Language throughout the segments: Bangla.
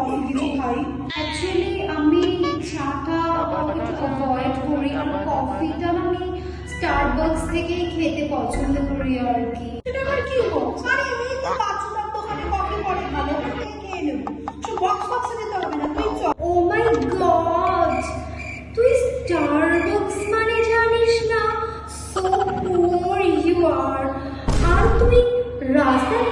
কফি কিছু খাই অ্যাকচুয়ালি আমি চাটা একটু অ্যাভয়েড করি। আর কফিটা আমি স্টারবাকস থেকেই খেতে পছন্দ করি আর কি। সেটা আবার কি বক্স আরে এই তো বাচ্চাটার দোকানে কফি করে ভালো খেয়ে নেব। সব বক্স বক্সে যেতে হবে না তুই চল। ও মাই গড তুই স্টারবাকস মানে জানিস না? সো পুয়ার ইউ আর আর তুই রাস্তার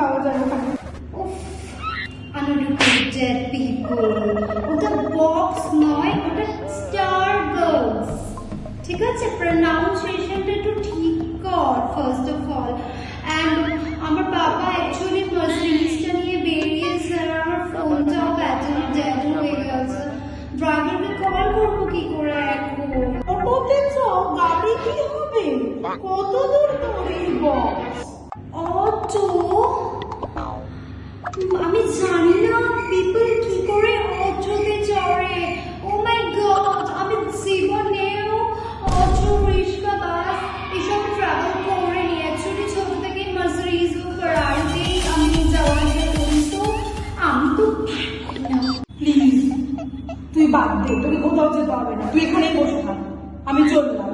পাওয়া আছে? প্রনাউন্সিয়েশনটা একটু ঠিক কর আমার বাবা নিয়ে বেরিয়েছে আর আমার ফোনটাও হয়ে গেছে। ড্রাইভারকে কল করব কি করে এখন অটোতে গাড়ি কি হবে? কত দূর তোর এই বক্স অটো আমি জানি না পিপল কি করে অটোতে চড়ে। ও মাই গড আমি জীবনেও অটো রিক্সা বাস এসব ট্রাভেল করিনি অ্যাকচুয়ালি ছোট থেকে মার্সিডিজ ফারারিতেই আমি যাওয়া আসা করি তো আমি তো প্লিজ তুই বাদ দে, তোকে কোথাও যেতে হবে না। তুই এখানেই বসে থাক। আমি চললাম।